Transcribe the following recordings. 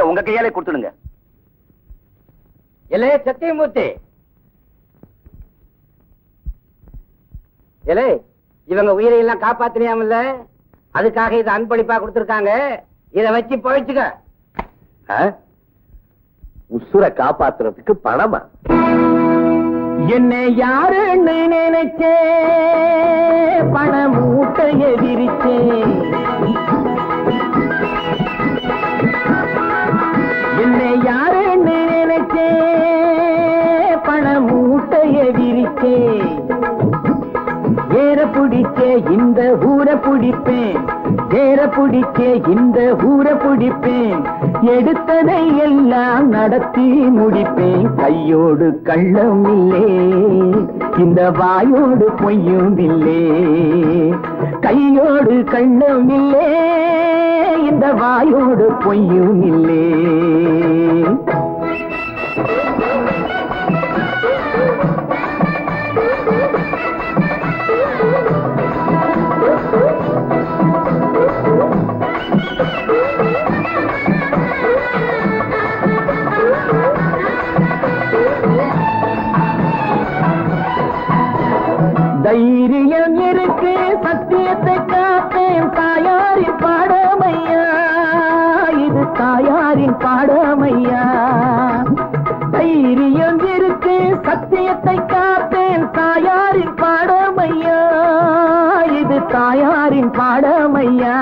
இத உங்க கையாலே கொடுத்துடுங்க. எலே சத்தியமூர்த்தி. எலே இவங்க உயிரை எல்லாம் காப்பாத்தினியாமல்ல? அதுக்காக இதை அன்பளிப்பா கொடுத்திருக்காங்க. இத வச்சு பழிச்சுக்க. உசுர காப்பாத்துறதுக்கு பணமா? என்னை யாருன்னு நினைச்சே? பண மூட்டைய மூட்டைய விரிச்சே ஏற பிடிச்சே இந்த ஊரை பிடிப்பேன். ஏற பிடிச்சே இந்த ஊரை பிடிப்பேன். எடுத்ததை எல்லாம் நடத்தி முடிப்பேன். கையோடு கள்ளம் இல்லே இந்த வாயோடு பொய்யும் இல்லே. கையோடு கள்ளம் இல்லே இந்த வாயோடு பொய்யும் இல்லே. தைரியம் இருக்கு சத்தியத்தை காத்தேன் தாயாரின் பாடமையா? இது தாயாரின் பாடமையா? தைரியம் இருக்கு சத்தியத்தை காத்தேன் தாயாரின் பாடமையா? இது தாயாரின் பாடமையா?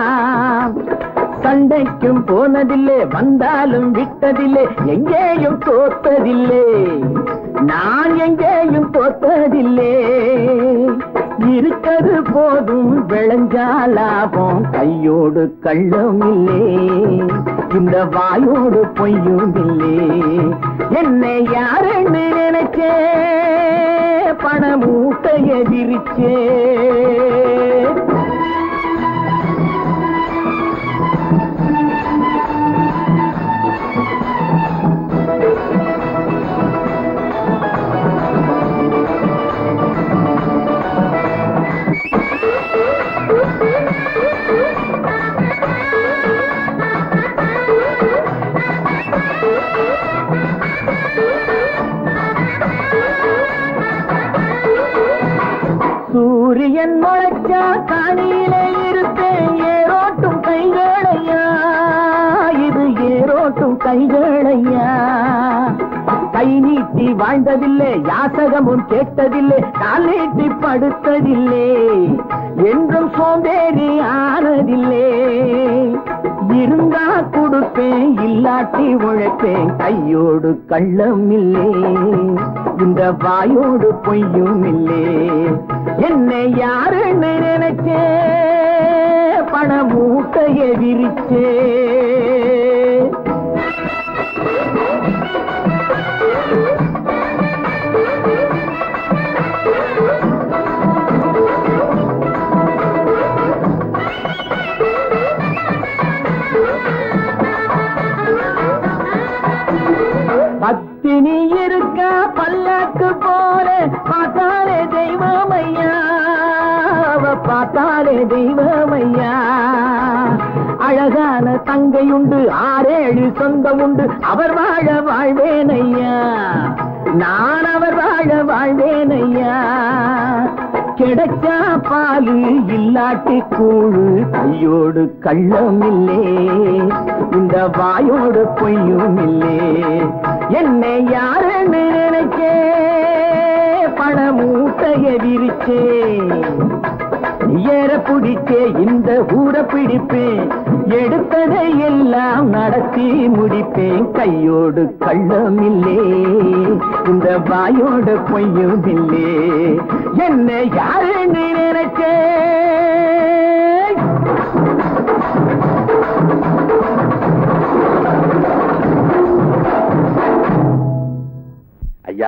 சண்டைக்கும் போனதில்லை வந்தாலும் விட்டதில்லை எங்கேயும் தோத்ததில்லை. நான் எங்கேயும் தோத்ததில்லை. இருக்கிறது போதும் விளைஞ்சாலாபம் கையோடு கள்ளம் இல்லே இந்த வாயோடு பொய்யும் இல்லே என்னை யாருன்னு நினைச்சே? பணமூட்டைய விரிச்சே சூரியன் முளைச்சா காணியில இருப்பேன். ஏரோட்டும் கைகளையா? இது ஏரோட்டும் கைகளையா? கை நீட்டி வாழ்ந்ததில்லை யாசகமும் கேட்டதில்லை கால் நீட்டி படுத்ததில்லை என்றும் சோம்பேறி ஆனதில்லை. இருந்தா கொடுப்பேன் இல்லாட்டி உழைப்பேன் கையோடு கள்ளம் இல்லை இந்த வாயோடு பொய்யும் இல்லை. என்னை யாருன்னு நினைச்சே பண மூட்டைய விரிச்சே பார்த்தாலே தெய்வமையா? அவ பார்த்தாலே தெய்வமையா? அழகான தங்கையுண்டு ஆறேழு சொந்தம் உண்டு அவர் வாழ வாழ்வேனையா? நான் அவர் வாழ வாழ்வேனையா? கிடைச்சா பாலு இல்லாட்டி கூழு கையோடு கள்ளம் இல்லே இந்த வாயோடு பொய்யும் இல்லே என்னை யாருன்னு நினைச்சே பண மூட்டைய விரிச்சே ஏற பிடிச்சே இந்த ஊரை பிடிப்பேன். எடுத்ததை எல்லாம் நடத்தி முடிப்பேன். கையோடு கள்ளம் இல்லே இந்த வாயோடு பொய்யும் இல்லே என்ன யாருன்னு நினைச்சே?